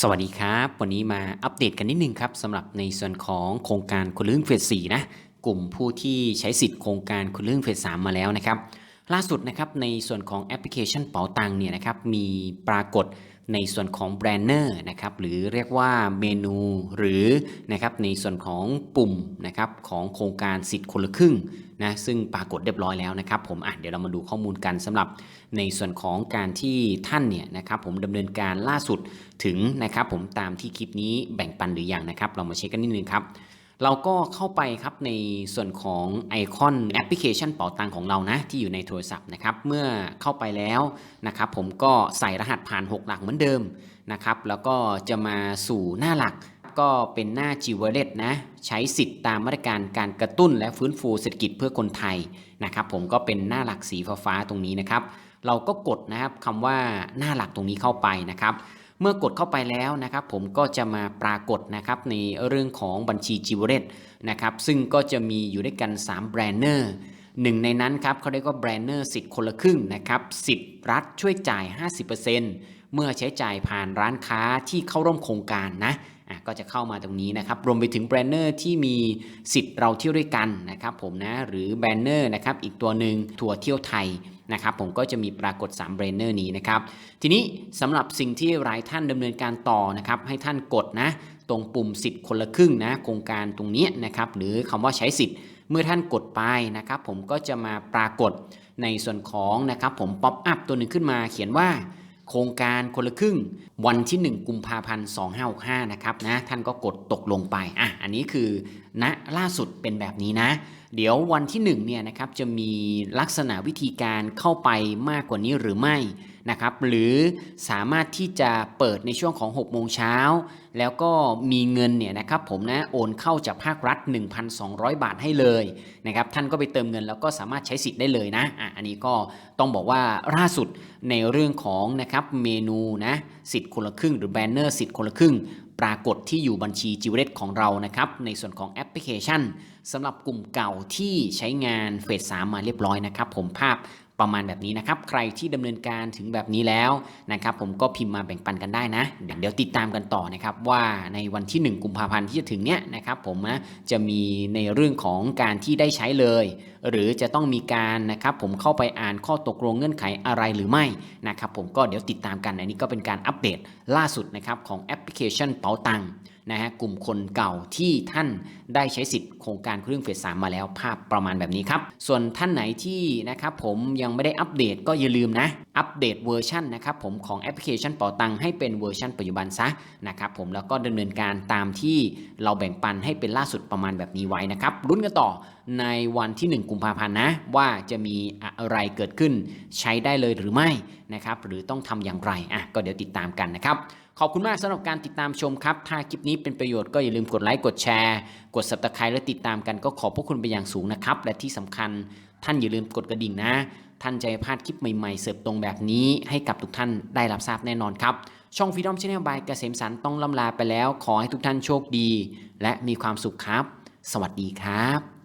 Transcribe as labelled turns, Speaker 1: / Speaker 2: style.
Speaker 1: สวัสดีครับ วันนี้มาอัปเดตกันนิดนึงครับสำหรับในส่วนของโครงการคนละครึ่งเฟส4นะกลุ่มผู้ที่ใช้สิทธิ์โครงการคนละครึ่งเฟส3มาแล้วนะครับ ล่าสุดนะครับในส่วนของแอปพลิเคชันเป๋าตังเนี่ยนะครับมีปรากฏ ในส่วนของแบรนเนอร์นะครับหรือเรียกว่าเมนูหรือนะครับในส่วนของปุ่มนะครับของโครงการสิทธิ์คนละครึ่งนะซึ่งปรากฏเรียบร้อยแล้วนะครับผมอะเดี๋ยวเรามาดูข้อมูลกันสำหรับในส่วนของการที่ท่านเนี่ยนะครับผมดำเนินการล่าสุดถึงนะครับผมตามที่คลิปนี้แบ่งปันหรือยังนะครับ เรามาเช็คกันนิดนึงครับ เราก็เข้าไปครับในส่วนของไอคอนแอปพลิเคชันเป๋าตังของเรานะที่อยู่ในโทรศัพท์นะครับเมื่อเข้าไปแล้วนะครับผมก็ใส่รหัสผ่าน 6 หลักเหมือนเดิมนะครับแล้วก็จะมาสู่หน้าหลักก็เป็นหน้า g w a l l e t นะใช้สิทธิ์ตามมาตรการการกระตุ้นและฟื้นฟูเศรษฐกิจเพื่อคนไทยนะครับผมก็เป็นหน้าหลักสีฟ้าๆตรงนี้นะครับ เราก็กดนะครับคำว่าหน้าหลักตรงนี้เข้าไปนะครับ เมื่อกดเข้าไปแล้วนะครับ ผมก็จะมาปรากฏนะครับในเรื่องของบัญชีจิวเรตนะครับ ซึ่งก็จะมีอยู่ด้วยกัน 3 แบรนเนอร์ หนึ่งในนั้นครับเขาเรียกว่าแบรนเนอร์สิทธิ์คนละครึ่งนะครับสิทธิ์รัฐช่วยจ่าย 50%เมื่อใช้จ่ายผ่านร้านค้าที่เข้าร่วมโครงการนะอะก็จะเข้ามาตรงนี้นะครับ รวมไปถึงแบรนเนอร์ที่มีสิทธิ์เราเที่ยวด้วยกันนะครับผมนะ หรือแบรนเนอร์นะครับอีกตัวหนึ่งทัวร์เที่ยวไทยนะครับผมก็จะมีปรากฏ3แบรนเนอร์นี้นะครับ ทีนี้สำหรับสิ่งที่หลายท่านดำเนินการต่อนะครับ ให้ท่านกดนะ ตรงปุ่มสิทธิ์คนละครึ่งนะ โครงการตรงนี้นะครับ หรือคำว่าใช้สิทธิ์ เมื่อท่านกดไปนะครับผมก็จะมาปรากฏในส่วนของนะครับผมป๊อปอัพตัวหนึ่งขึ้นมาเขียนว่าโครงการคนละครึ่งวันที่ 1 กุมภาพันธ์2565นะครับนะท่านก็กดตกลงไปอะอันนี้คือณนะล่าสุดเป็นแบบนี้นะ เดี๋ยววันที่1เนี่ยนะครับจะมีลักษณะวิธีการเข้าไปมากกว่านี้หรือไม่ นะครับหรือสามารถที่จะเปิดในช่วงของ 6 โมงเช้า แล้วก็มีเงินเนี่ยนะครับผมนะโอนเข้าจากภาครัฐ 1,200 บาทให้เลยนะครับท่านก็ไปเติมเงินแล้วก็สามารถใช้สิทธิ์ได้เลยนะอะอันนี้ก็ต้องบอกว่าล่าสุดในเรื่องของนะครับเมนูนะสิทธิ์คนละครึ่ง หรือแบนเนอร์สิทธิ์คนละครึ่งปรากฏที่อยู่บัญชีจิวเรตของเรานะครับในส่วนของแอปพลิเคชันสำหรับกลุ่มเก่าที่ใช้งานเฟสสามมาเรียบร้อยนะครับ ผมภาพ ประมาณแบบนี้นะครับ ใครที่ดำเนินการถึงแบบนี้แล้วนะครับ ผมก็พิมพ์มาแบ่งปันกันได้นะ เดี๋ยวติดตามกันต่อนะครับ ว่าในวันที่ 1 กุมภาพันธ์ที่จะถึงเนี้ยนะครับผมนะจะมีในเรื่องของการที่ได้ใช้เลย หรือจะต้องมีการนะครับผมเข้าไปอ่านข้อตกลงเงื่อนไขอะไรหรือไม่นะครับผมก็เดี๋ยวติดตามกันอันนี้ก็เป็นการอัปเดตล่าสุดนะครับของแอปพลิเคชันเป๋าตังค์ นะฮะกลุ่มคนเก่าที่ท่านได้ใช้สิทธิ์โครงการเครื่องเฟสสามมาแล้วภาพประมาณแบบนี้ครับ ส่วนท่านไหนที่นะครับผมยังไม่ได้อัปเดตก็อย่าลืมนะ อัปเดตเวอร์ชันนะครับผมของแอปพลิเคชันเป๋าตังให้เป็นเวอร์ชันปัจจุบันซะนะครับผมแล้วก็ดำเนินการตามที่เราแบ่งปันให้เป็นล่าสุดประมาณแบบนี้ไว้นะครับรุ่นกันต่อในวันที่ 1 กุมภาพันธ์นะ ว่าจะมีอะไรเกิดขึ้นใช้ได้เลยหรือไม่นะครับหรือต้องทำอย่างไรอะก็เดี๋ยวติดตามกันนะครับ ขอบคุณมากสำหรับการติดตามชมครับ ถ้าคลิปนี้เป็นประโยชน์ก็อย่าลืมกดไลค์กดแชร์ กด subscribe และติดตามกันก็ขอบพระคุณไปอย่างสูงนะครับ และที่สำคัญท่านอย่าลืมกดกระดิ่งนะ ท่านจะพลาดคลิปใหม่ๆ เสิร์ฟตรงแบบนี้ ให้กับทุกท่านได้รับทราบแน่นอนครับ ช่อง Freedom Channel by เกษมสันต์ต้องล่ำลาไปแล้ว ขอให้ทุกท่านโชคดี และมีความสุขครับ สวัสดีครับ